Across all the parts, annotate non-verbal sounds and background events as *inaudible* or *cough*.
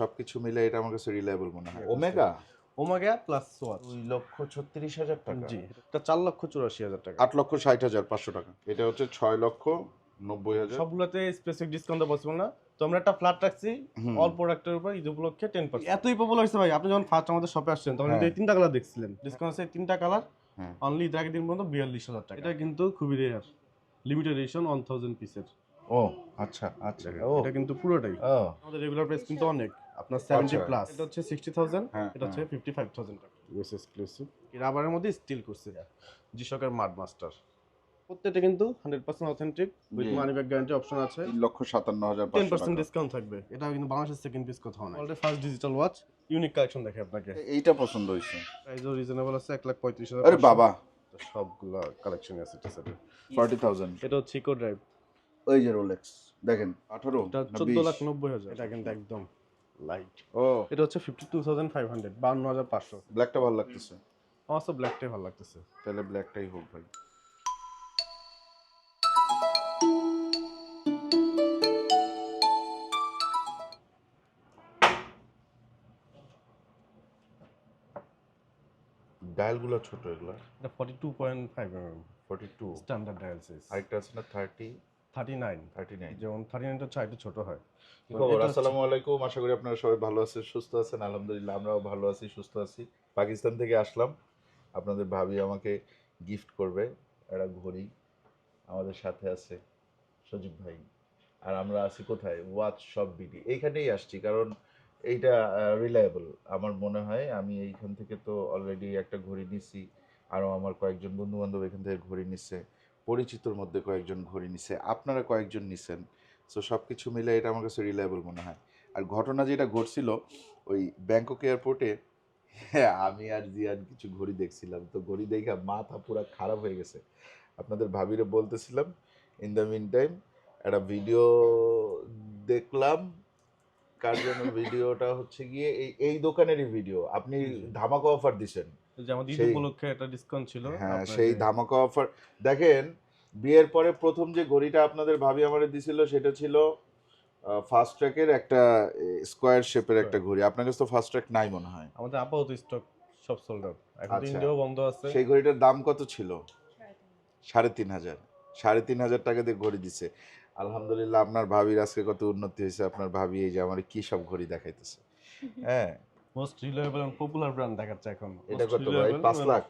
সবকিছু মিলে এটা আমার কাছে রিলায়েবল মনে হয়। ওমেগা ওমাগা প্লাস সোয়াচ দুই লক্ষ ছত্রিশ হাজার টাকা। জি এটা চার লক্ষ চুরাশি হাজার টাকা। আট লক্ষ ষাট হাজার পাঁচশো টাকা। এটা হচ্ছে ছয় লক্ষ নব্বই হাজার। সবগুলোতে স্পেসিফিক ডিসকাউন্ট পসিবল না। তো আমরা একটা ফ্ল্যাট রাখছি। অল প্রোডাক্টের উপর ঈদ উপলক্ষে টেন পার্সেন্ট এতই পপুলার হয়েছে ভাই। আপনি যখন ফার্স্ট আমাদের শপে আসছেন তখন এই হ্যাঁ। তিনটা কালার দেখছিলেন। ডিসকাউন্ট আছে তিনটা কালার হ্যাঁ। অনলি ঈদ আগের দিন পর্যন্ত বিয়াল্লিশ হাজার টাকা। এটা কিন্তু খুবই rare limited edition one thousand পিসের ও আচ্ছা আচ্ছা। ও। এটা কিন্তু পুরোটাই। আমাদের রেগুলার প্রাইস কিন্তু অনেক। আপনার সেভেন্টি আচ্ছা। প্লাস এটা হচ্ছে সিক্সটি থাউজেন্ড হ্যাঁ, এটা হচ্ছে ফিফটি ফাইভ থাউজেন্ড টাকা। ইউএস এক্সক্লুসিভ রাবারের মধ্যে স্টিল করছে। জিশকের মাড মাস্টার প্রত্যেকটা কিন্তু hundred percent authentic with money back guarantee option আছে। তিন লক্ষ সাতান্ন হাজার টেন পাঁচশো পার্সেন্ট টাকা। ডিসকাউন্ট থাকবে। এটা কিন্তু বাংলাদেশের সেকেন্ড পিস কোথাও না already first digital watch unique collection দেখে আপনাকে। এইটা পছন্দ হয়েছে। প্রাইসও রিজনেবল আছে এক লাখ পঁয়ত্রিশ হাজার আরে বাবা। সবগুলো কালেকশন আছে এটা সাথে ফর্টি থাউজেন্ড এটা হচ্ছে ইকো ড্রাইভ ওই যে রোলেক্স দেখেন আঠারো এটা চোদ্দ লাখ নব্বই হাজার। এটা কিন্তু একদম। লাইট। ও। এটা হচ্ছে fifty two thousand five hundred বান্ন হাজার পাঁচশো। ব্ল্যাকটা ভালো লাগতেছে। আমার তো ব্ল্যাকটাই ভালো লাগতেছে। তাহলে ব্ল্যাকটাই হোক ভাই। ডায়ালগুলো ছোট এগুলো। এটা forty two point five M to standard dial size আরেকটা আছে না thirty thirty nine thirty nine যেমন থার্টি নাইনটা হচ্ছে একটু ছোট হয়। কি খবর এটা হচ্ছে- আসসালামু আলাইকুম আশা করি আপনারা সবাই ভালো আছেন সুস্থ আছেন আলহামদুলিল্লাহ আমরাও ভালো আছি সুস্থ আছি। পাকিস্তান থেকে আসলাম। আপনাদের ভাবি আমাকে গিফট করবে একটা ঘড়ি আমাদের সাথে আছে সজীব ভাই। আর আমরা আছি কোথায়? ওয়াচ শপ বিডি এইখানেই আসছি কারণ এইটা রিলায়েবল আমার মনে হয় আমি এইখান থেকে তো অলরেডি একটা ঘড়ি নিছি আরও আমার কয়েকজন বন্ধু বান্ধব এখান থেকে ঘড়ি নিচ্ছে। পরিচিতর মধ্যে কয়েকজন ঘড়ি নিছে আপনারা কয়েকজন নিছেন। সো সব কিছু মিলে এটা আমার কাছে রিলায়েবল মনে হয়। আর ঘটনা যেটা ঘটছিল ওই ব্যাংকক এয়ারপোর্টে হ্যাঁ আমি আর জিয়ান কিছু ঘড়ি দেখছিলাম। তো ঘড়ি দেখা মাথা পুরো খারাপ হয়ে গেছে। আপনাদের ভাবিরে বলতেছিলাম ইন দ্য মিন টাইম একটা ভিডিও দেখলাম। কার জন্য ভিডিওটা হচ্ছে গিয়ে এই এই দোকানেরই ভিডিও আপনি ধামাকা অফার দিছেন। যে আমাদের ঈদ সেই- উপলক্ষে একটা ডিসকাউন্ট ছিল হ্যাঁ সেই ধামাকা অফার দেখেন বিয়ের পরে প্রথম যে ঘড়িটা আপনাদের ভাবি আমারে দিছিল সেটা ছিল ফাস্ট ট্র্যাকের একটা স্কোয়ার শেপের একটা ঘড়ি। আপনার কাছে তো ফাস্ট ট্র্যাক নাই মনে হয়। আমাদের আপাতত স্টক সব সোল্ড আউট এখন আচ্ছা। ইন্ডিয়াও বন্ধ আছে। সেই ঘড়িটার দাম কত ছিল? সাড়ে তিন হাজার। সাড়ে তিন হাজার টাকা দিয়ে ঘড়ি দিছে। আলহামদুলিল্লাহ আপনার ভাবির আজকে কত উন্নতি হয়েছে। আপনার ভাবি এই যে আমার কি সব ঘড়ি দেখাইতেছে। হ্যাঁ মোস্ট রিলায়েবল এবং পপুলার ব্র্যান্ড দেখাচ্ছে এখন। এটা কত ভাই? reliable পাঁচ এবং- লাখ?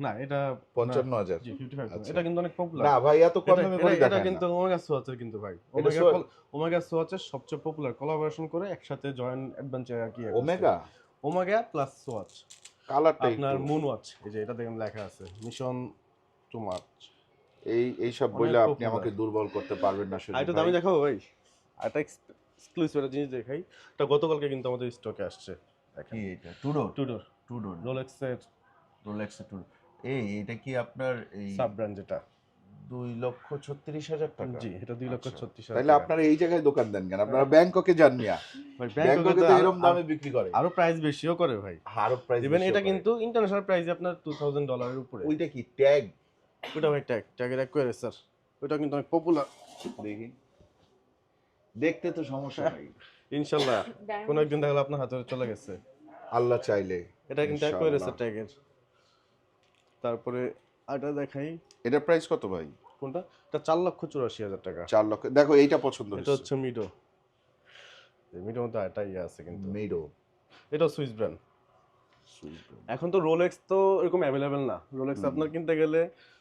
না এটা পঞ্চান্ন হাজার। জি 55 আচ্ছা। এটা কিন্তু অনেক পপুলার না ভাই এত কম দামে ঘড়ি এটা কিন্তু ওমেগা সোয়াচের কিন্তু ভাই। এটা ওমেগা ওমেগা সোয়াচের সবচেয়ে পপুলার কোলাবোরেশন করে একসাথে জয়েন্ট অ্যাডভেঞ্চার আর কি ওমেগা ওমেগা প্লাস সোয়াচ কালারটা আপনার মুন ওয়াচ এই যে এটা দেখেন লেখা আছে। মিশন টু মার্চ এই এই সব বইলে আপনি আমাকে দুর্বল করতে পারবেন না একটু ভাই। দামি দেখাবো ভাই। একটা এক্সক্লুসিভ একটা জিনিস দেখাই। এটা গতকালকে কিন্তু আমাদের স্টকে আসছে। কি এটা টুডোর টুডোর টুডোর রোলেক্সের রোলেক্স টুডোর এই এটা কি আপনার এই সাব ব্র্যান্ড যেটা? দুই লক্ষ ছত্রিশ হাজার টাকা? জি এটা দুই লক্ষ। ছত্রিশ তাহলে আপনারা এই জায়গায় দোকান দেন কেন? আপনারা ব্যাংককে যান মিয়া। ব্যাংককে তো এরকম দামে বিক্রি করে। আরও প্রাইস বেশিও করে ভাই। আরও প্রাইস ইভেন এটা কিন্তু ইন্টারন্যাশনাল প্রাইস আপনার টু থাউজেন্ড ডলারের উপরে। ওইটা কি ট্যাগ ভাই ট্যাগ ট্যাগের এক স্যার ওটা কিন্তু অনেক পপুলার দেখি। দেখতে তো সমস্যা নাই। ইনশাল্লাহ। কোন একদিন দেখালে আপনার হাতে চলে গেছে। আল্লাহ চাইলে এটা কিন্তু ট্যাগের তারপরে আটা দেখাই। এটা প্রাইস কত ভাই? কোনটা? এটা চার লক্ষ চুরাশি হাজার টাকা। চার লক্ষ দেখো এইটা পছন্দ এটা হচ্ছে মিডো মধ্যে আটা ইয়ে আছে কিন্তু। মেডো এটা সুইস ব্র্যান্ড এখন তো রোলেক্স তো এরকম অ্যাভেলেবেল না। রোলেক্স আপনার কিনতে গেলে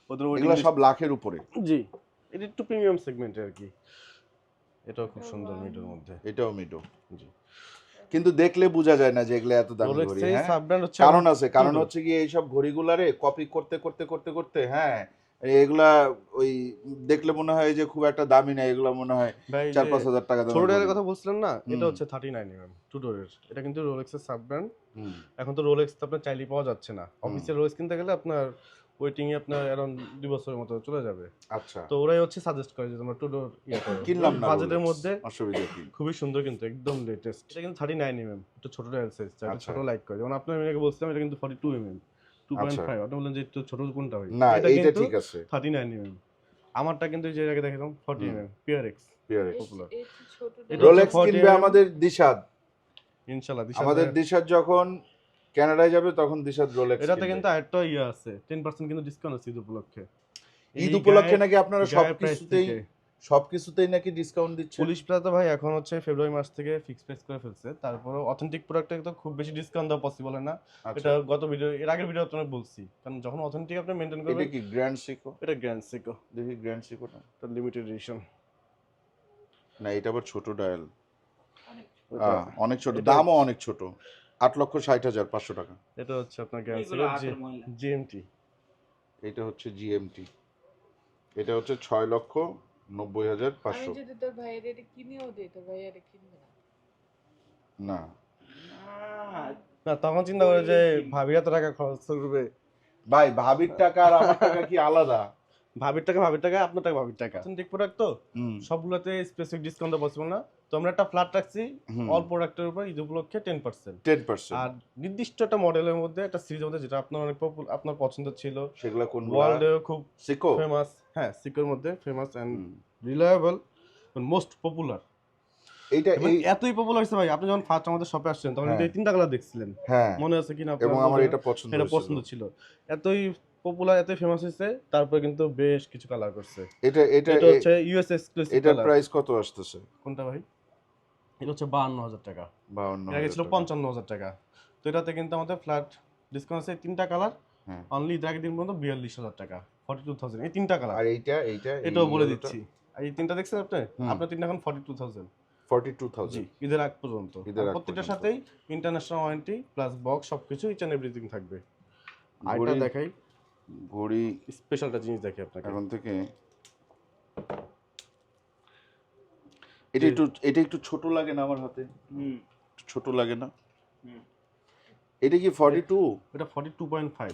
ওদের সব লাখের উপরে। জি। এটা একটু প্রিমিয়াম সেগমেন্টে আর কি। এটাও খুব সুন্দর মিডোর মধ্যে। এটাও মিডো। জি। কিন্তু দেখলে বোঝা যায় না যে এগুলো এত দামি ঘড়ি হ্যাঁ? সাব ব্র্যান্ড হচ্ছে কারণ আছে কারণ হচ্ছে কি এইসব ঘড়িগুলারে কপি করতে করতে করতে করতে হ্যাঁ এগুলা ওই দেখলে মনে হয় যে খুব একটা দামি না এগুলা মনে হয় চার পাঁচ হাজার টাকা ছোট ঘড়ি। কথা বলছিলেন না এটা হচ্ছে থার্টি নাইন এম টু ডোরের এটা কিন্তু রোলেক্সের সাব ব্র্যান্ড এখন তো রোলেক্স তো আপনার চাইলেই পাওয়া যাচ্ছে না। অফিসিয়াল রোলেক্স কিনতে গেলে আপনার ওয়েটিং এ আপনার অ্যারাউন্ড দুই বছরের মতো চলে যাবে। আচ্ছা। তো ওরাই হচ্ছে সাজেস্ট করে যে তোমরা টু ডোর ইয়ে করো। কিনলাম না বাজেটের মধ্যে অসুবিধা কি? খুবই সুন্দর কিন্তু একদম লেটেস্ট এটা কিন্তু থার্টি নাইন এম একটু ছোট ডায়াল সাইজ আচ্ছা। ছোট লাইক করে। যেমন আপনার আমি বলছিলাম এটা কিন্তু forty two M M two point. Five আপনি বললেন যে একটু ছোট কোনটা হয়? না এটা কিন্তু ঠিক আছে। থার্টি নাইন এম এম আমারটা কিন্তু যে আগে দেখালাম ফর্টি হুম। এম এম পিয়ার এক্স। ছোট এটা রোলেক্স কিনবে mm আমাদের দিশাদ ইনশাআল্লাহ দিশা আমাদের দিশার যখন কানাডায় যাবে তখন দিশার রোলেক্স এটাতে কিন্তু আরেকটা ইয়ে আছে টেন পার্সেন্ট কিন্তু ডিসকাউন্ট আছে ঈদ উপলক্ষে। ঈদ এই উপলক্ষে নাকি আপনারা সবকিছুতেই। সবকিছুতেই নাকি ডিসকাউন্ট দিচ্ছেন? পুলিশ প্লাজা ভাই এখন হচ্ছে ফেব্রুয়ারি মাস থেকে ফিক্স প্রাইস করে ফেলছে। তারপরে অথেন্টিক প্রোডাক্টে তো খুব বেশি ডিসকাউন্ট দেওয়া পসিবল না। আচ্ছা। এটা গত ভিডিও এর আগের ভিডিও আপনাকে বলছি। কারণ যখন অথেন্টিক আপনি মেনটেন এটা করবেন কি গ্র্যান্ড সিকো এটা গ্র্যান্ড সিকো দেখি গ্র্যান্ড সিকোটা এটা লিমিটেড এডিশন না এটা আবার ছোট ডায়াল এটা অনেক ছোট। দামও অনেক ছোট। আট লক্ষ ষাট হাজার পাঁচশো টাকা। এটা হচ্ছে আপনার। জিএমটি এটা হচ্ছে জিএমটি এটা হচ্ছে ছয় লক্ষ নব্বই হাজার পাঁচশো। যদি তোর ভাইয়ের এটা কিনেও দিই তোর ভাইয়ের কিনবে না। না। তখন চিন্তা করে যে ভাবি এত টাকা খরচ করবে। ভাই ভাবির টাকা আর আমার টাকা কি আলাদা? ভাবির টাকা ভাবির টাকা আপনার টাকা ভাবির টাকা। অথেন্টিক প্রোডাক্ট তো? সবগুলোতে স্পেসিফিক ডিসকাউন্ট পসিবল না। তো আমরা একটা ফ্ল্যাট রাখছি অল প্রোডাক্টের উপর ঈদ উপলক্ষে টেন পার্সেন্ট টেন পার্সেন্ট আর নির্দিষ্ট একটা মডেলের মধ্যে একটা সিরিজের মধ্যে যেটা আপনার অনেক আপনার পছন্দ ছিল। সেগুলো কোন ওয়ার্ল্ডে খুব সিকো ফেমাস হ্যাঁ সিকোর মধ্যে famous and. Reliable most popular এইটা এতই পপুলার হয়েছে ভাই আপনি যখন ফার্স্ট আমাদের শপে আসছেন তখন কিন্তু এই তিনটা কালার দেখছিলেন। হ্যাঁ। মনে আছে কিনা এবং আমার এটা পছন্দ এটা পছন্দ ছিল। এতই পপুলার এতই ফেমাস হয়েছে তারপরে কিন্তু বেশ কিছু কালার করছে। এটা এটা এটা হচ্ছে ইউএস এক্সক্লুসিভ কালার প্রাইস কত আসতেছে? কোনটা ভাই? এটা হচ্ছে বাহান্ন হাজার টাকা। বাউন্ন এর ছিল পঞ্চান্ন হাজার টাকা। তো এটাতে কিন্তু আমাদের ফ্ল্যাট ডিসকাউন্ট আছে তিনটা কালার হ্যাঁ। অনলি এর দিন পর্যন্ত বিয়াল্লিশ হাজার টাকা। ফর্টি টু থাউজেন্ড এই তিনটা কালার আর এইটা এইটা এটাও বলে দিচ্ছি। এই তিনটা দেখছেন আপনি। আপনার তিনটা এখন forty two thousand forty two G thousand ঈদের আগ পর্যন্ত প্রত্যেকটার সাথেই ইন্টারন্যাশনাল ওয়ারেন্টি প্লাস বক্স সবকিছু ইচ অ্যান্ড এভরিথিং থাকবে। আর এটা দেখাই। ঘড়ি স্পেশালটা জিনিস দেখি আপনাকে। এখন থেকে এটা একটু এটা একটু ছোট লাগে না আমার হাতে? হুম, ছোট লাগে না? হুম। এটা কি ফর্টি টু এটা ফর্টি টু পয়েন্ট ফাইভ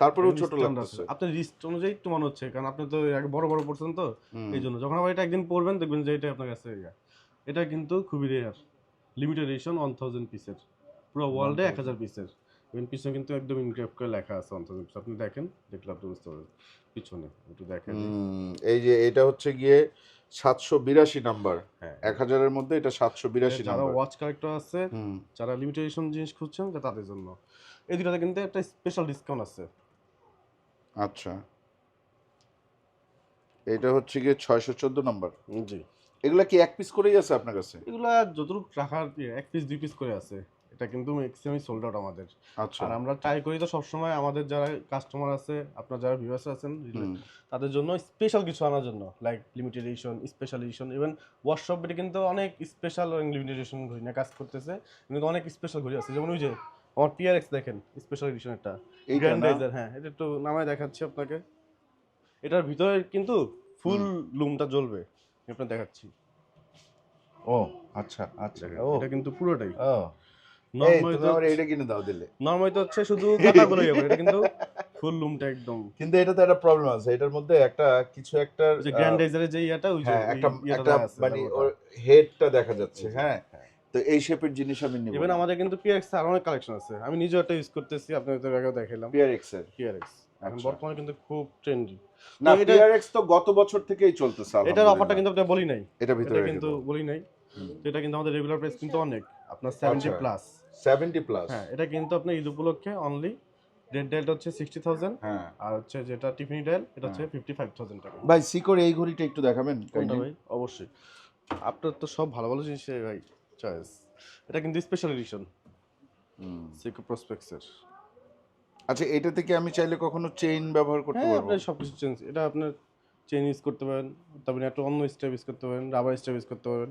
তারপরেও ছোট লাগতেছে। আপনার রিস্ট অনুযায়ী একটু মনে হচ্ছে কারণ আপনি তো আগে বড় বড় পড়ছেন তো এই জন্য যখন আবার এটা একদিন পড়বেন দেখবেন যে এটা আপনার কাছে। এটা কিন্তু খুবই rare limited edition one thousand পিসের পুরো ওয়ার্ল্ডে এক হাজার পিসের এবং পিছনে কিন্তু একদম ইনক্রাফট করে লেখা আছে থাউজেন্ড আপনি দেখেন দেখলে আপনি বুঝতে পারবেন পিছনে একটু দেখেন। এই যে এটা হচ্ছে গিয়ে সাতশো বিরাশি নাম্বার। হ্যাঁ। এক হাজারের মধ্যে এটা সাতশো বিরাশি যারা নাম্বার। ওয়াচ কালেক্টর আছে যারা লিমিটেড এডিশন জিনিস খুঁজছেন তাদের জন্য। এই দুটাতে কিন্তু একটা স্পেশাল ডিসকাউন্ট আছে। আচ্ছা। এটা হচ্ছে গিয়ে ছয়শো চোদ্দ নাম্বার। জি। এগুলা কি এক পিস করেই আছে আপনার কাছে? এগুলা যতটুকু রাখার এক পিস দুই পিস করে আছে। এটা কিন্তু ম্যাক্সিমাম সোল্ড আউট আমাদের। আচ্ছা। আর আমরা ট্রাই করি তো সবসময় আমাদের যারা কাস্টমার আছে আপনার যারা ভিউয়ার্স আছেন তাদের জন্য স্পেশাল কিছু আনার জন্য like limited edition special edition even ওয়ার্কশপে কিন্তু অনেক স্পেশাল লিমিটেড এডিশন ঘড়ি নিয়ে কাজ করতেছে কিন্তু অনেক স্পেশাল ঘড়ি আছে। যেমন ওই যে আমার পিআরএক্স দেখেন স্পেশাল এডিশন একটা। না? গ্র্যান্ডাইজার হ্যাঁ এটা একটু নামায় দেখাচ্ছি আপনাকে। এটার ভিতরে কিন্তু ফুল লুমটা জ্বলবে আপনার দেখাচ্ছি। ও আচ্ছা আচ্ছা। এটা কিন্তু পুরোটাই। ও। নর্মালি তুমি আমার এইটা কিনে দাও দিলে। নর্মালি তো হচ্ছে শুধু কাটাগুলো ইয়ে এটা কিন্তু ফুল লুমটা একদম। কিন্তু এটাতে একটা প্রবলেম আছে এটার মধ্যে একটা কিছু একটা যে গ্র্যান্ডাইজারের যে ইয়াটা ওই যে হ্যাঁ একটা একটা মানে ওর হেডটা দেখা যাচ্ছে হ্যাঁ। তো এই শেপের জিনিস আমি নিব ইভেন আমাদের কিন্তু পিআরএক্স আর অনেক কালেকশন আছে। আমি নিজেও একটা ইউজ করতেছি আপনাদের আগেও দেখালাম পিআরএক্স এর? পিআরএক্স এখন আচ্ছা। বর্তমানে কিন্তু খুব ট্রেন্ডি না এটা- পিআরএক্স তো গত বছর থেকেই চলতেছে এটার। অফারটা কিন্তু আপনি বলি নাই। এটা ভিতরে কিন্তু বলি নাই। তো এটা কিন্তু আমাদের রেগুলার প্রাইস কিন্তু অনেক। আপনার সেভেন্টি আচ্ছা। প্লাস 70 প্লাস হ্যাঁ এটা কিন্তু আপনার ঈদ উপলক্ষে অনলি রেড ডায়ালটা হচ্ছে সিক্সটি থাউজেন্ড হ্যাঁ। আর হচ্ছে যেটা টিফিনি ডায়াল এটা হচ্ছে ফিফটি ফাইভ থাউজেন্ড টাকা। ভাই সিকোর এই ঘড়িটা একটু দেখাবেন কোনটা ভাই? অবশ্যই। আপনার তো সব ভালো ভালো জিনিস ভাই চয়েস এটা কিন্তু স্পেশাল এডিশন সিকো প্রসপেক্সের আচ্ছা এটা থেকে আমি চাইলে কখনো চেইন ব্যবহার করতে হ্যাঁ পারব? আপনি সব কিছু চেঞ্জ এটা আপনার চেন ইউজ করতে পারেন তারপরে একটা অন্য স্টেপ ইউজ করতে পারেন রাবার স্টেপ ইউজ করতে পারেন।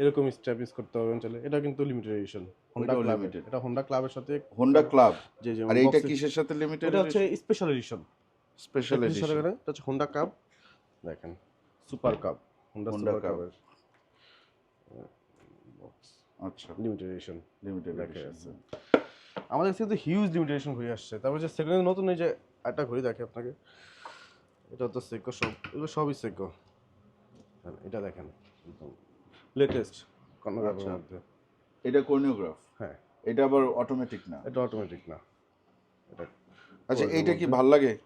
এরকম ইউজ করতে হবে অঞ্চলে। এটা কিন্তু limited edition Honda club limited। এটা হোন্ডা ক্লাবের সাথে হোন্ডা ক্লাব যে যে আর এইটা কিসের সাথে লিমিটেড এটা হচ্ছে স্পেশাল এডিশন স্পেশাল এডিশন এটা এডিশন হচ্ছে হোন্ডা কাপ দেখেন super cup Honda Honda super. কাপের আচ্ছা। লিমিটেড এডিশন লিমিটেড যাচ্ছে। আমাদের কাছে তো হিউজ লিমিটেড এডিশন ঘড়ি আসছে। তারপর যে সেকেন্ড নতুন এই যে একটা ঘড়ি দেখে আপনাকে। এটা তো সেকো সব এগুলো সবই সেকো এটা দেখেন লেটেস্ট কর্নারের আচ্ছা। মধ্যে। এটা কোর্নিওগ্রাফ হ্যাঁ। এটা আবার অটোমেটিক না? এটা অটোমেটিক না। এটা আচ্ছা এইটা কি ভালো লাগে?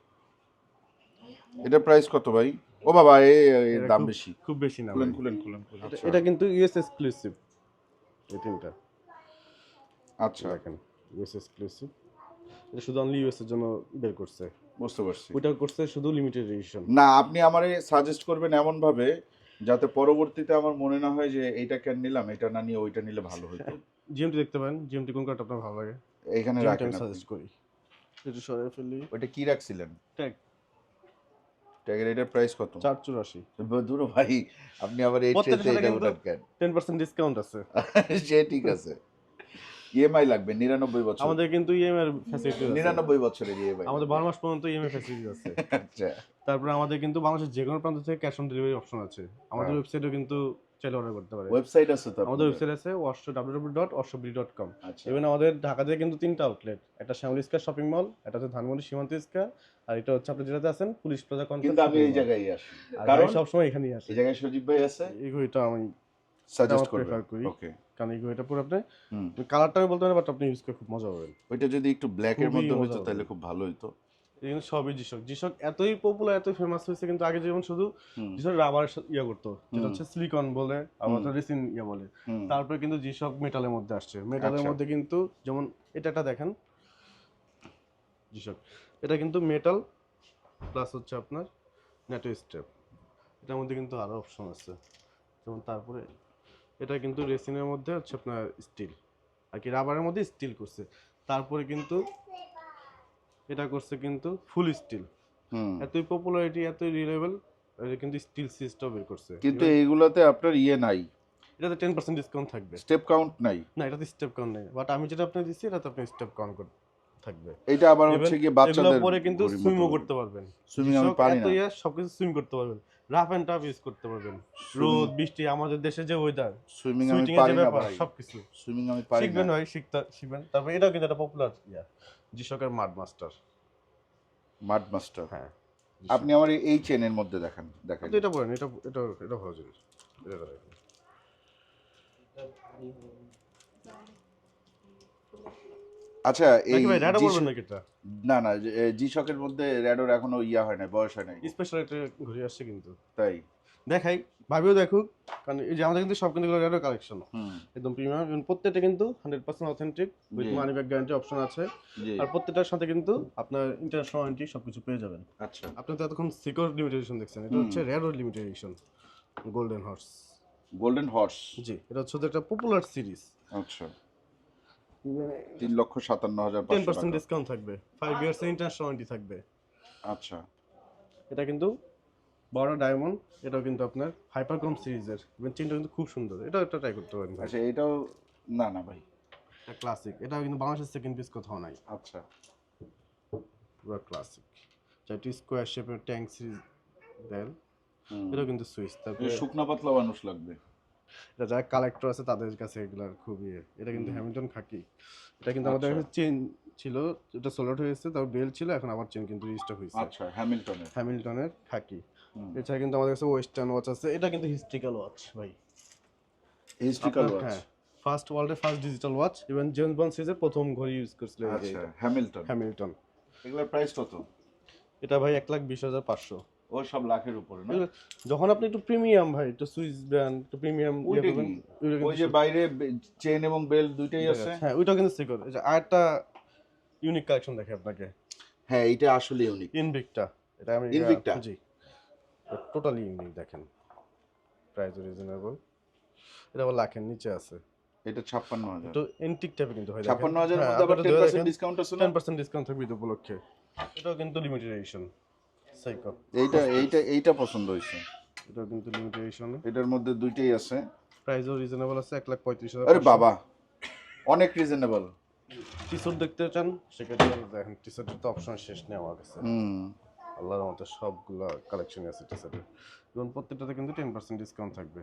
এটা প্রাইস কত ভাই? ও বাবা এই এই দাম বেশি। খুব বেশি না খুলেন। খুলেন খুলেন এটা- এটা কিন্তু ইউএস এক্সক্লুসিভ এই তিনটা। আচ্ছা। দেখেন ইউএস এক্সক্লুসিভ এটা শুধু অনলি ইউএস এর জন্য বের করছে। বুঝতে পারছি। ওইটা করছে শুধু লিমিটেড এডিশন না আপনি আমারে সাজেস্ট করবেন এমন ভাবে যাতে পরবর্তীতে আমার মনে না হয় যে এইটা কেন নিলাম এটা না নিয়ে ওইটা নিলে ভালো হতো। *laughs* জিএমটি দেখতে পারেন জিএমটি কোন কার্ডটা আপনার ভালো লাগে? এখানে রাখেন আমি সাজেস্ট করি। এটা সরে ফেলি। ওটা কি রাখছিলেন? ট্যাগ ট্যাগের এটা প্রাইস কত? চার চুরাশি দূর ভাই আপনি আবার এই ট্রেতে এটা উঠান কেন? টেন পার্সেন্ট ডিসকাউন্ট আছে। *laughs* সে ঠিক আছে। ইএমআই লাগবে নিরানব্বই বছর আমাদের কিন্তু ইএমআই ফ্যাসিলিটি আছে। নিরানব্বই বছরের ইএমআই আমাদের বারো মাস পর্যন্ত ইএমআই ফ্যাসিলিটি আছে। আচ্ছা। তারপরে আমাদের কিন্তু বাংলাদেশের যে কোনো প্রান্ত থেকে ক্যাশ অন ডেলিভারি অপশন আছে। আমাদের হ্যাঁ। ওয়েবসাইটেও কিন্তু চাইলে অর্ডার করতে পারে ওয়েবসাইট আছে তো আমাদের ওয়েবসাইট আছে Ashwa W W dot Ashwa BD dot com even আমাদের ঢাকাতে কিন্তু তিনটা আউটলেট একটা শ্যামলী স্কয়ার শপিং মল একটা হচ্ছে ধানমন্ডি সীমান্ত স্কয়ার আর এটা হচ্ছে আপনি যেটাতে আছেন পুলিশ প্লাজা কিন্তু আমি এই জায়গায় আসি। কারণ সবসময় এখানেই আসে। এই জায়গায় সজীব ভাই আছে? এই আমি সাজেস্ট করি। ওকে ঘড়িটা পুরো আপনি কালারটা আমি বলতে পারি বাট আপনি ইউজ করে খুব মজা পাবেন। ওইটা যদি একটু ব্ল্যাক এর মধ্যে হতো তাহলে খুব ভালো হতো সবই জিশক জিশক এতই পপুলার এতই ফেমাস হয়েছে কিন্তু আগে যেমন শুধু জিশক রাবার ইয়ে করতো যেটা হচ্ছে সিলিকন বলে আবার রেসিন ইয়ে বলে। তারপরে কিন্তু জিশক মেটালের মধ্যে আসছে। মেটালের আচ্ছা। মধ্যে কিন্তু যেমন এটা একটা দেখেন। জিশক এটা কিন্তু মেটাল প্লাস হচ্ছে আপনার নেটো স্টেপ এটার মধ্যে কিন্তু আরও অপশন আছে। যেমন তারপরে এটা কিন্তু রেসিনের মধ্যে হচ্ছে আপনার স্টিল আর কি রাবারের মধ্যে স্টিল করছে। তারপরে কিন্তু এটা করছে কিন্তু ফুল স্টিল এতই পপুলারিটি এতই রিলেবল এটা কিন্তু স্টিল সিস্টেম বের করছে। কিন্তু এইগুলাতে আপনার ইয়ে নাই। এটাতে টেন পার্সেন্ট ডিসকাউন্ট থাকবে। স্টেপ কাউন্ট নাই। না এটাতে স্টেপ কাউন্ট নেই। বাট আমি যেটা আপনাকে দিচ্ছি এটাতে আপনি স্টেপ কাউন্ট থাকবে। এটা আবার হচ্ছে এগুলো বাচ্চাদের পরে কিন্তু সুইমও করতে পারবেন। সুইমিং আমি পারি এত না ইয়ে সবকিছু সুইম করতে পারবেন। রাফ এন্ড টাফ ইউজ করতে পারবেন। রোদ বৃষ্টি আমাদের দেশে যে ওয়েদার সুইমিং আমি পারি না ভাই। সবকিছু। সুইমিং আমি পারি শিখবেন ভাই শিখতে শিখবেন। তারপর এটাও কিন্তু একটা পপুলার ইয়া জিশকের মাড মাস্টার মাড মাস্টার হ্যাঁ। আপনি আমার এই- চেনের মধ্যে দেখান দেখান। এটা বলেন এটা এটা এটা ভালো জিনিস। এটা দেখেন। আচ্ছা এই র্যাডো বলবেন নাকি এটা? না না জি শকের মধ্যে র্যাডোর এখনও ইয়া হয় নাই বয়স হয় নাই। স্পেশাল একটা ঘুরে আসছে কিন্তু। তাই? দেখাই ভাবিও দেখুক কারণ এই যে আমাদের কিন্তু সব কিন্তু রেডো কালেকশন একদম প্রিমিয়াম প্রত্যেকটা কিন্তু hundred percent authentic with money back guarantee option আছে। আর প্রত্যেকটার সাথে কিন্তু আপনার ইন্টারন্যাশনাল ওয়ারেন্টি সব কিছু পেয়ে যাবেন। আচ্ছা। আপনি তো এতক্ষণ সিকিউর লিমিটেড এডিশন দেখছেন এটা হচ্ছে red limited edition golden horse golden horse জি এটা হচ্ছে একটা পপুলার সিরিজ আচ্ছা। তিন লক্ষ সাতান্ন হাজার টেন পার্সেন্ট ডিসকাউন্ট থাকবে। ফাইভ ইয়ার্স ইন্টারন্যাশনাল ওয়ারেন্টি থাকবে। আচ্ছা। এটা কিন্তু বড় ডায়মন্ড এটাও কিন্তু আপনার হাইপারকম সিরিজের চেনটা কিন্তু খুব সুন্দর। এটাও একটা ট্রাই করতে পারেন আচ্ছা এটাও না না ভাই। এটা ক্লাসিক এটাও কিন্তু বাংলাদেশের সেকেন্ড পিস কোথাও নাই। আচ্ছা। পুরো ক্লাসিক যেটি স্কোয়ার শেপের ট্যাঙ্ক সিরিজ হুম। এটাও কিন্তু সুইচ তারপরে শুকনা পাতলা মানুষ লাগবে। এটা যারা কালেক্টর আছে তাদের কাছে এগুলার খুবই। এটা কিন্তু। Hamilton Khaki. এটা কিন্তু আমাদের আচ্ছা। কাছে চেন ছিল এটা সোলার হয়েছে তারপর বেল ছিল এখন আবার চেন কিন্তু রিস্টক হয়েছে আচ্ছা হ্যামিল্টনের হ্যামিল্টনের খাকি। এছাড়া কিন্তু আমাদের কাছে ওয়েস্টার্ন ওয়াচ আছে এটা কিন্তু হিস্ট্রিক্যাল ওয়াচ ভাই। হিস্ট্রিক্যাল ওয়াচ হ্যাঁ ফার্স্ট ওয়ার্ল্ডের first digital watch even James Bond সিরিজের প্রথম ঘড়ি ইউজ করছিল আচ্ছা হ্যামিল্টন হ্যামিল্টন এগুলোর প্রাইস কত? এটা ভাই এক লাখ বিশ হাজার পাঁচশো। ও সব লাখের উপরে না? যখন আপনি একটু প্রিমিয়াম ভাই একটু সুইস ব্র্যান্ড একটু প্রিমিয়াম ওই যে বাইরে চেন এবং বেল দুইটাই আছে। হ্যাঁ ওইটাও কিন্তু এই যে আরেকটা ইউনিক কালেকশন দেখে আপনাকে। হ্যাঁ এটা আসলে ইউনিক ইনভিকটা এটা আমি Invicta? জি। টোটালি ইউনিক দেখেন। প্রাইস রিজনেবল এটা আবার লাখের নিচে আছে। এটা ছাপ্পান্ন হাজার। তো এন্টিক টাইপে কিন্তু হয় হাজার মধ্যে আবার টেন পার্সেন্ট ডিসকাউন্ট আছে না? টেন পার্সেন্ট ডিসকাউন্ট থাকবে উপলক্ষে। এটাও কিন্তু লিমিটেড এডিশন সাইকো এইটা এইটা এইটা পছন্দ হয়েছে। এটাও কিন্তু লিমিটেড এডিশন এটার মধ্যে দুইটাই আছে। প্রাইসও রিজনেবল আছে এক লাখ পঁয়ত্রিশ হাজার আরে বাবা অনেক রিজনেবল টি শার্ট দেখতে চান? সেক্ষেত্রে দেখেন টি শার্টের তো অপশন শেষ নেই আমার কাছে হুম। আল্লাহর মতো সবগুলো কালেকশন আছে টি শার্টের এবং প্রত্যেকটাতে কিন্তু টেন পার্সেন্ট ডিসকাউন্ট থাকবে।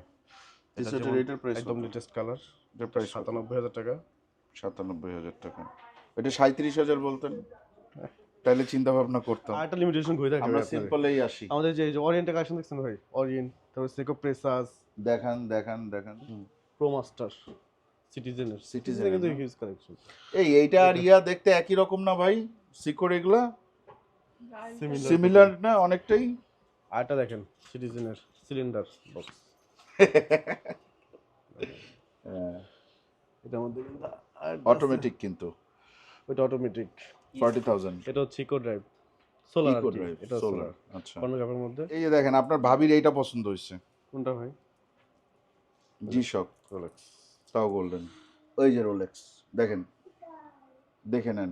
এটা টি-শার্টের এটার প্রাইস একদম লেটেস্ট কালার এটার প্রাইস সাতানব্বই হাজার টাকা। সাতানব্বই হাজার টাকা। এটা সাঁত্রিশ হাজার বলতেন। তাহলে চিন্তা ভাবনা করতাম। আর একটা লিমিটেশন ঘুরে থাকে আমরা সিম্পলেই আসি। আমাদের যে ওরিয়েন্টের কালেকশন দেখছেন ভাই? ওরিয়েন্ট তারপর সেকো প্রেসাস দেখান দেখান দেখান। প্রো মাস্টার সিটিজেনের সিটিজেনের কিন্তু? হিউজ কালেকশন এই এইটা আর ইয়া দেখতে একই রকম না ভাই? সিকোর এগুলা. সিমিলার না অনেকটাই? আরটা দেখেন সিটিজেনের সিলিন্ডার বক্স। এটার মধ্যে কিন্তু অটোমেটিক কিন্তু। ওটা অটোমেটিক ফর্টি থাউজেন্ড এটা হচ্ছে eco drive solar eco drive এটা সোলার আচ্ছা। কর্ণগ্রাফের মধ্যে। এই যে দেখেন আপনার ভাবির এইটা পছন্দ হয়েছে। কোনটা ভাই? জি শক রোলেক্স তাও গোল্ডেন ওই যে রোলেক্স দেখেন দেখে নেন।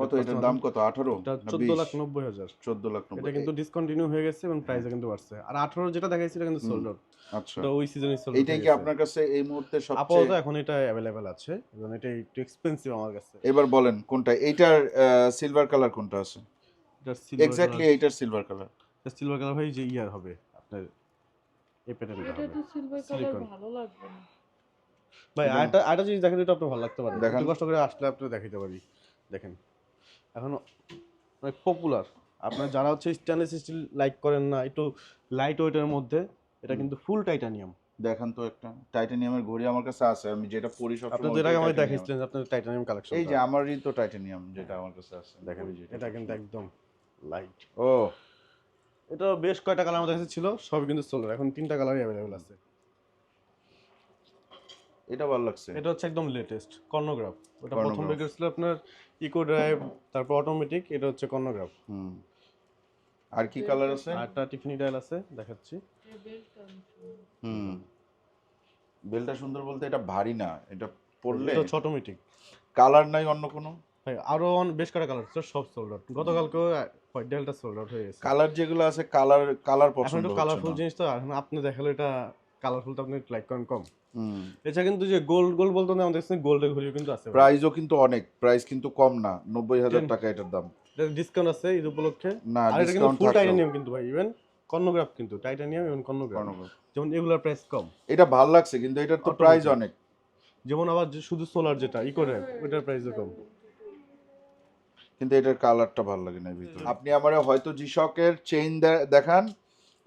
কত এটার দাম কত? আঠারো এটা চোদ্দ লাখ নব্বই হাজার। চোদ্দ লাখ এটা কিন্তু ডিসকন্টিনিউ হয়ে গেছে এবং প্রাইসও কিন্তু বাড়ছে। আর আঠারো যেটা দেখাইছি এটা কিন্তু সোল্ড আউট আচ্ছা। এটা ওই সিজনে সোল্ড এইটাই কি আপনার কাছে এই মুহূর্তে আপাতত এখন এটা অ্যাভেলেবেল আছে এবং এটা একটু এক্সপেন্সিভ আমার কাছে। এবার বলেন কোনটা? এইটার সিলভার কালার কোনটা আছে? এটা সিলভার এক্স্যাক্টলি এইটার সিলভার কালার সিলভার কালার ভাই যে ইয়ার হবে আপনার এই প্যাটার্নটা এটা তো সিলভার কালার ভালো লাগবে না। ভাই আরেকটা আরেকটা জিনিস দেখেন এটা আপনার ভালো লাগতে পারে। একটু কষ্ট করে আসলে আপনি দেখাইতে পারি। দেখেন। এখন অনেক পপুলার আপনার যারা হচ্ছে স্টেনলেস স্টিল লাইক করেন না একটু লাইট ওয়েটের মধ্যে এটা কিন্তু ফুল টাইটানিয়াম দেখান তো একটা টাইটানিয়ামের ঘড়ি আমার কাছে আছে আমি যেটা পরি সব আপনি যেটা আমাকে দেখাইছিলেন আপনার টাইটানিয়াম কালেকশন এই যে আমারই তো টাইটানিয়াম যেটা আমার কাছে আছে। দেখেন। এটা কিন্তু একদম লাইট ও। এটা বেশ কয়টা কালার আমাদের কাছে ছিল সবই কিন্তু সোলার এখন তিনটা কালারই অ্যাভেলেবেল আছে। এটা ভালো লাগছে। এটা হচ্ছে একদম লেটেস্ট কর্নোগ্রাফ ওটা প্রথম। বের ছিল আপনার ইকো ড্রাইভ তারপর অটোমেটিক এটা হচ্ছে কর্নোগ্রাফ হুম। আর কি কালার আছে? একটা টিফিনি ডায়াল আছে দেখাচ্ছি। হুম। বেলটা সুন্দর বলতে এটা ভারী না এটা পরলে এটা অটোমেটিক কালার নাই অন্য কোনো? আরও বেশ কটা কালার ছিল সব সোল্ড আউট গতকালকেও হোয়াইট ডায়ালটা সোল্ড আউট হয়ে গেছে। কালার যেগুলো আছে কালার কালার পছন্দ হচ্ছে কালারফুল জিনিস তো আপনি দেখালে এটা কালারফুল তো আপনি লাইক করেন কম। এছাড়া কিন্তু যে গোল্ড গোল্ড বলতে না আমাদের কাছে গোল্ডের ঘড়িও কিন্তু আছে প্রাইসও কিন্তু অনেক প্রাইস কিন্তু কম না নব্বই হাজার টাকা এটার দাম। ডিসকাউন্ট আছে ঈদ উপলক্ষে। না আর এটা কিন্তু ফুল টাইটানিয়াম কিন্তু ভাই ইভেন কর্নোগ্রাফ কিন্তু টাইটানিয়াম এবং কর্নোগ্রাফ যেমন এগুলোর প্রাইস কম। এটা ভালো লাগছে কিন্তু এটার তো প্রাইস অনেক। যেমন আবার যে শুধু সোলার যেটা ইকো ড্রাইভ ওটার প্রাইসও কম। কিন্তু এটার কালারটা ভালো লাগে না ভিতরে। আপনি আমারে হয়তো জিশকের চেইন দেখান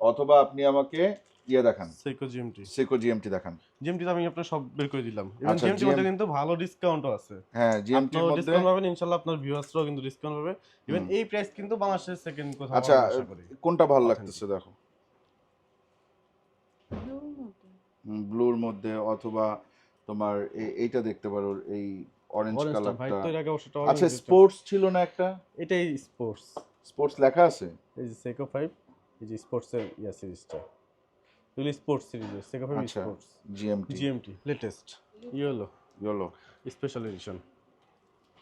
অথবা আপনি আমাকে ইয়ে দেখান। সেকো জিএমটি সেকো জিএমটি দেখান। জিএমটি আমি আপনার সব বের করে দিলাম। এবং আচ্ছা, জিএমটি মধ্যে কিন্তু ভালো ডিসকাউন্টও আছে। হ্যাঁ আপনিও মধ্যে ডিসকাউন্ট পাবেন ইনশাআল্লাহ আপনার ভিউয়ার্সরাও কিন্তু ডিসকাউন্ট পাবে। ইভেন এই প্রাইস কিন্তু বাংলাদেশের সেকেন্ড কোথাও আচ্ছা কোনটা ভালো লাগতেছে দেখো? ব্লুর মধ্যে অথবা তোমার এইটা দেখতে পারো এই অরেঞ্জ কালারটা আচ্ছা স্পোর্টস ছিল না একটা? এটাই স্পোর্টস স্পোর্টস লেখা আছে? এই যে সেকো 5 এই যে স্পোর্টসের ইয়া সিরিজটা এগুলো স্পোর্টস সিরিজের সেকো 5 আচ্ছা। Sports GMT GMT latest yellow yellow special edition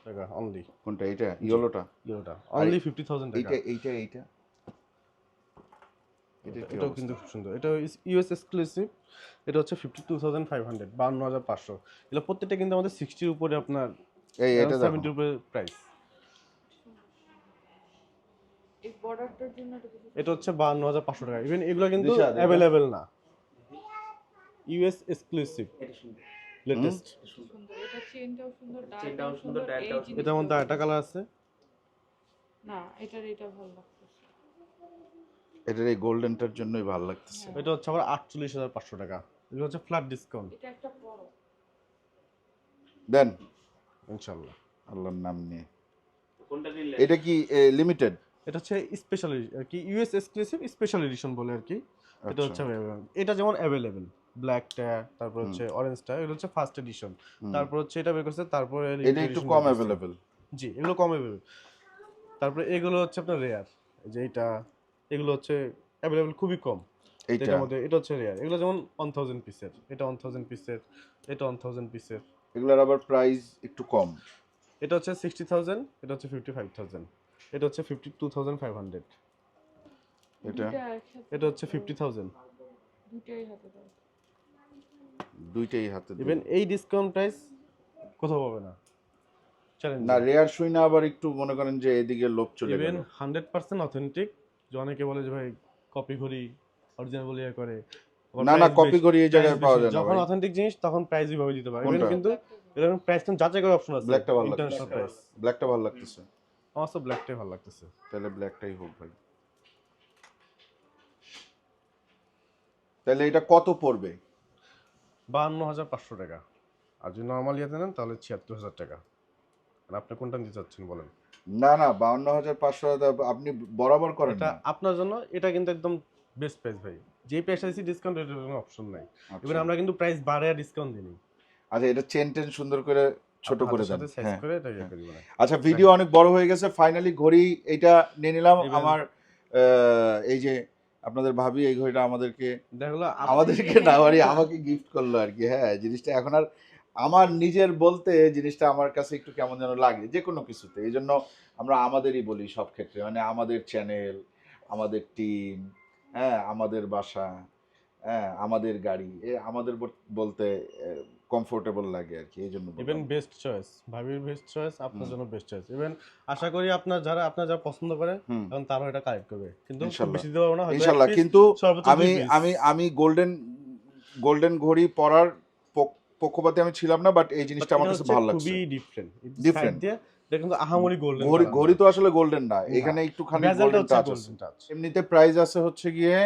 টাকা অনলি কোনটা? এটা ইয়েলোটা ইয়েলোটা অনলি 50000 টাকা। এইটা এইটা এইটা? এটা এটাও কিন্তু খুব সুন্দর। এটা ইউএস এক্সক্লুসিভ এটা হচ্ছে fifty two thousand five hundred বান্ন হাজার পাঁচশো। এগুলো প্রত্যেকটা কিন্তু আমাদের সিক্সটির উপরে আপনার এই এটা সেভেন্টির উপরে প্রাইস এই বর্ডারটার জন্য এটা এটা হচ্ছে বান্ন হাজার পাঁচশো টাকা। ইভেন এগুলো কিন্তু। অ্যাভেলেবেল না। ইউএস এক্সক্লুসিভ লেটেস্ট সুন্দর। এটা চেনটাও সুন্দর চেনটাও সুন্দর, সুন্দর ডায়ালটাও সুন্দর। এটার মধ্যে কালার আছে? না এটার এটা ভালো লাগতেছে। এটার এই গোল্ডেনটার জন্যই ভালো লাগতেছে। এটা হচ্ছে আবার আটচল্লিশ হাজার পাঁচশো টাকা। এগুলো হচ্ছে ফ্ল্যাট ডিসকাউন্ট এটা একটা বড়। দেন। ইনশাল্লাহ আল্লাহর নাম নিয়ে। কোনটা নিলে? এটা কি লিমিটেড এটা হচ্ছে স্পেশাল আর কি ইউএস এক্সক্লুসিভ স্পেশাল এডিশন বলে আর কি। আচ্ছা। এটা হচ্ছে এটা যেমন অ্যাভেলেবেল ব্ল্যাকটা তারপর হচ্ছে অরেঞ্জটা এগুলো হচ্ছে ফার্স্ট এডিশন তারপর হচ্ছে এটা বের করছে তারপরে এটা একটু কম অ্যাভেলেবেল জি এগুলো কম অ্যাভেলেবেল তারপরে এগুলো হচ্ছে আপনার রেয়ার যে এটা এগুলো হচ্ছে অ্যাভেলেবেল খুবই কম। এটার মধ্যে এটা হচ্ছে রেয়ার এগুলো যেমন ওয়ান থাউজেন্ড পিসের এটা ওয়ান থাউজেন্ড পিসের এটা ওয়ান থাউজেন্ড পিসের এগুলোর আবার প্রাইস একটু কম। এটা হচ্ছে সিক্সটি থাউজেন্ড এটা হচ্ছে ফিফটি ফাইভ থাউজেন্ড এটা হচ্ছে fifty two thousand five hundred এটা এটা হচ্ছে ফিফটি থাউজেন্ড দুইটাই হাতে। ইভেন এই ডিসকাউন্ট প্রাইস কোথাও পাবে না। চ্যালেঞ্জ না রেয়ার শুই না আবার একটু মনে করেন যে এদিকে লোভ চলে ইভেন গেল হান্ড্রেড পার্সেন্ট অথেন্টিক যে অনেকে বলে যে ভাই কপি ঘড়ি অরিজিনাল বলে ইয়ে করে। না না কপি করি এই জায়গায় পাওয়া যায় না যখন অথেন্টিক জিনিস তখন প্রাইস ভাবে দিতে পারে। ইভেন কিন্তু এরকম প্রাইস কিন্তু যাচাই করার অপশন আছে। ব্ল্যাকটা ভালো প্রাইস ব্ল্যাকটা ভালো লাগতেছে। আমার তো ব্ল্যাকটাই ভালো লাগতেছে। তাহলে ব্ল্যাকটাই হোক ভাই। তাহলে এটা কত পড়বে? বাহান্ন হাজার পাঁচশো টাকা। আর যদি নর্মাল ইয়েতে নেন তাহলে ছিয়াত্তর হাজার টাকা। আর আপনি কোনটা নিতে চাচ্ছেন বলেন? না না বাউন্ন হাজার পাঁচশো আপনি বরাবর করেন এটা আপনার জন্য এটা কিন্তু একদম বেস্ট প্রাইস ভাই। যে প্রাইসটা দিচ্ছি ডিসকাউন্ট এটার কোনো অপশন নাই। আচ্ছা। এবার আমরা কিন্তু প্রাইস বাড়ে ডিসকাউন্ট দিই আচ্ছা এটা চেন টেন সুন্দর করে ছোট করে দেন হ্যাঁ। হ্যাঁ। আচ্ছা ভিডিও অনেক বড় হয়ে গেছে ফাইনালি ঘড়ি এটা নিয়ে নিলাম। আমার এই যে আপনাদের ভাবি এই ঘড়িটা আমাদেরকে দেখল আমাদেরকে না মানে আমাকে গিফট করল আর কি হ্যাঁ জিনিসটা এখন আর আমার নিজের বলতে জিনিসটা আমার কাছে একটু কেমন যেন লাগে যে কোনো কিছুতে। এই জন্য আমরা আমাদেরই বলি সব ক্ষেত্রে মানে আমাদের চ্যানেল আমাদের টিম হ্যাঁ আমাদের বাসা হ্যাঁ আমাদের গাড়ি এ আমাদের বল- বলতে কমফোর্টেবল লাগে আর কি এই জন্য ইভেন বেস্ট চয়েস ভাবির বেস্ট চয়েস আপনার জন্য বেস্ট চয়েস ইভেন আশা করি আপনার যারা আপনার যারা পছন্দ করে এখন তারাও এটা কালেক্ট করবে। কিন্তু বেশি দিতে পারব না ইনশাল্লাহ কিন্তু আমি আমি আমি গোল্ডেন গোল্ডেন ঘড়ি পরার পক- পক্ষপাতে আমি ছিলাম না বাট এই জিনিসটা আমার কাছে ভালো লাগছে। খুবই ডিফারেন্ট. ডিফারেন্ট এটা কিন্তু আহামরি গোল্ডেন ঘড়ি ঘড়ি তো আসলে গোল্ডেন না এখানে একটুখানি গোল্ডেন টাচ আছে। গোল্ডেন টাচ এমনিতে প্রাইস আছে হচ্ছে গিয়ে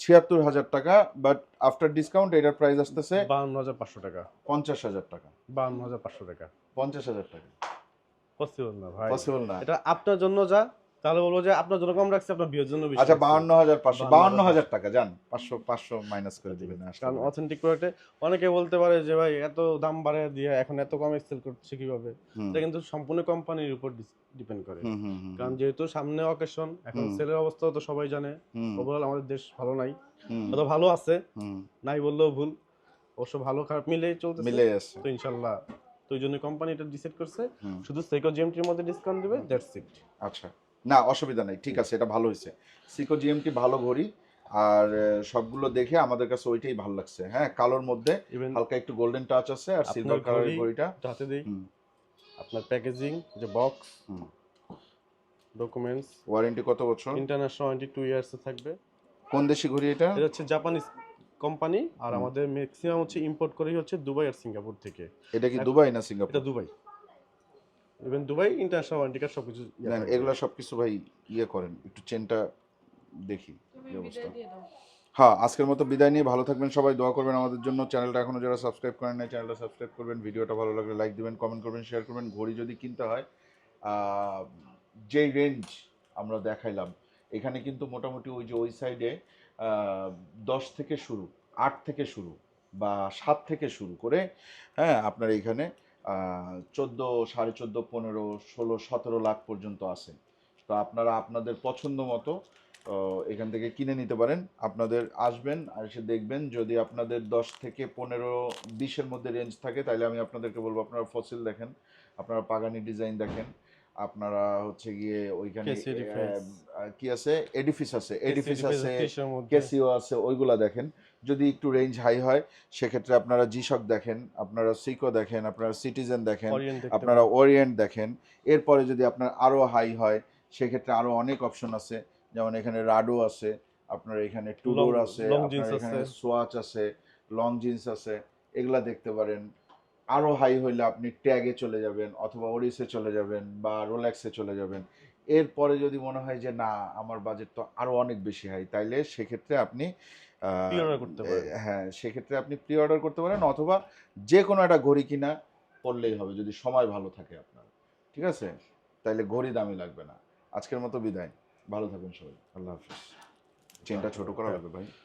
ছিয়াত্তর হাজার টাকা বাট আফটার ডিসকাউন্ট এটার প্রাইস আসতেছে বাউন্ন হাজার পাঁচশো টাকা। পঞ্চাশ হাজার টাকা। বাউন্ন হাজার পাঁচশো টাকা। পঞ্চাশ হাজার টাকা। পসিবল না ভাই। পসিবল না। এটা আপনার জন্য যা তাহলে বলব যে আপনার জন্য কম রাখছি আপনার বিয়ের জন্য বেশি আচ্ছা রাখছি। বাহান্ন হাজার 52,500 বাহান্ন হাজার টাকা যান পাঁচশো পাঁচশো মাইনাস করে দিবেন আসলে। কারণ অথেন্টিক প্রোডাক্টে অনেকে বলতে পারে যে ভাই এত দাম বাড়ায় দিয়ে এখন এত কম সেল করছে কীভাবে? এটা কিন্তু সম্পূর্ণ কোম্পানির উপর ডিপেন্ড করে। কারণ যেহেতু সামনে অকেশন এখন সেলের অবস্থা তো সবাই জানে। ওভারঅল আমাদের দেশ ভালো নাই। অত ভালো আছে নাই বললেও ভুল। অবশ্য ভালো খারাপ মিলেই চলতেছে। মিলে আছে। তো ইনশাল্লাহ তো ওই জন্য কোম্পানি এটা ডিসাইড করছে শুধু সেকো জিএমটির মধ্যে ডিসকাউন্ট দিবে দ্যাটস ইট আচ্ছা। না অসুবিধা নাই ঠিক আছে এটা ভালো হয়েছে। সিকো জিএমটি ভালো ঘড়ি আর সবগুলো দেখে আমাদের কাছে ওইটাই ভালো লাগছে হ্যাঁ কালোর মধ্যে হালকা একটু গোল্ডেন টাচ আছে আর সিলভার কালারের ঘড়িটা। হাতে দিই আপনার প্যাকেজিং যে বক্স। ডকুমেন্টস ওয়ারেন্টি কত বছর? ইন্টারন্যাশনাল ওয়ারেন্টি টু ইয়ার্স থাকবে। কোন দেশি ঘড়ি এটা? এটা হচ্ছে জাপানিজ কোম্পানি আর আমাদের ম্যাক্সিমাম হচ্ছে ইম্পোর্ট করেই হচ্ছে দুবাই আর সিঙ্গাপুর থেকে। এটা কি দুবাই না সিঙ্গাপুর? এটা Dubai. Even Dubai international warranty card সবকিছু ইয়ে। এগুলো সবকিছু ভাই ইয়ে করেন একটু চেনটা দেখি অবস্থা? বিদায় দিয়ে দাও হ্যাঁ আজকের মতো বিদায় নিয়ে ভালো থাকবেন সবাই দোয়া করবেন আমাদের জন্য চ্যানেলটা এখনও যারা সাবস্ক্রাইব করেন নাই চ্যানেলটা সাবস্ক্রাইব করবেন ভিডিওটা ভালো লাগলে লাইক দিবেন কমেন্ট করবেন শেয়ার করবেন ঘড়ি যদি কিনতে হয় যেই রেঞ্জ আমরা দেখাইলাম এখানে কিন্তু মোটামুটি ওই যে ওই সাইডে দশ থেকে শুরু আট থেকে শুরু বা সাত থেকে শুরু করে হ্যাঁ আপনার এইখানে চোদ্দ, সাড়ে চোদ্দ, পনেরো, ষোলো, সতেরো লাখ পর্যন্ত আছে। তো আপনারা আপনাদের পছন্দ মতো এখান থেকে কিনে নিতে পারেন। আপনাদের আসবেন, আর এসে দেখবেন, যদি আপনাদের দশ থেকে পনেরো, বিশের মধ্যে রেঞ্জ থাকে তাহলে আমি আপনাদেরকে বলব, আপনারা ফসিল দেখেন, আপনারা পাগানি ডিজাইন দেখেন। আপনারা হচ্ছে গিয়ে ওইখানে কি আছে? এডিফিস আছে। এডিফিস আছে কেসিও আছে ওইগুলা দেখেন। যদি একটু রেঞ্জ হাই হয় সেক্ষেত্রে আপনারা জিশক দেখেন আপনারা সিকো দেখেন আপনারা সিটিজেন দেখেন আপনারা ওরিয়েন্ট দেখেন। এরপরে যদি আপনার আরও হাই হয় সেক্ষেত্রে আরও অনেক অপশন আছে। যেমন এখানে রাডো আছে আপনার এখানে টুডোর আছে আপনার এখানে আছে। সোয়াচ আছে লং জিন্স আছে এগুলা দেখতে পারেন। আরও হাই হইলে আপনি ট্যাগে চলে যাবেন অথবা ওরিসে চলে যাবেন বা রোল্যাক্সে চলে যাবেন। এরপরে যদি মনে হয় যে না আমার বাজেট তো আরও অনেক বেশি হাই তাইলে সেক্ষেত্রে আপনি করতে পারেন। হ্যাঁ সেক্ষেত্রে আপনি প্রি অর্ডার করতে পারেন অথবা যে কোনো একটা ঘড়ি কিনা পড়লেই হবে যদি সময় ভালো থাকে আপনার। ঠিক আছে? তাইলে ঘড়ি দামি লাগবে না। আজকের মতো বিদায়। ভালো থাকবেন সবাই। আল্লাহ হাফিজ। চেনটা ছোট করা লাগবে ভাই।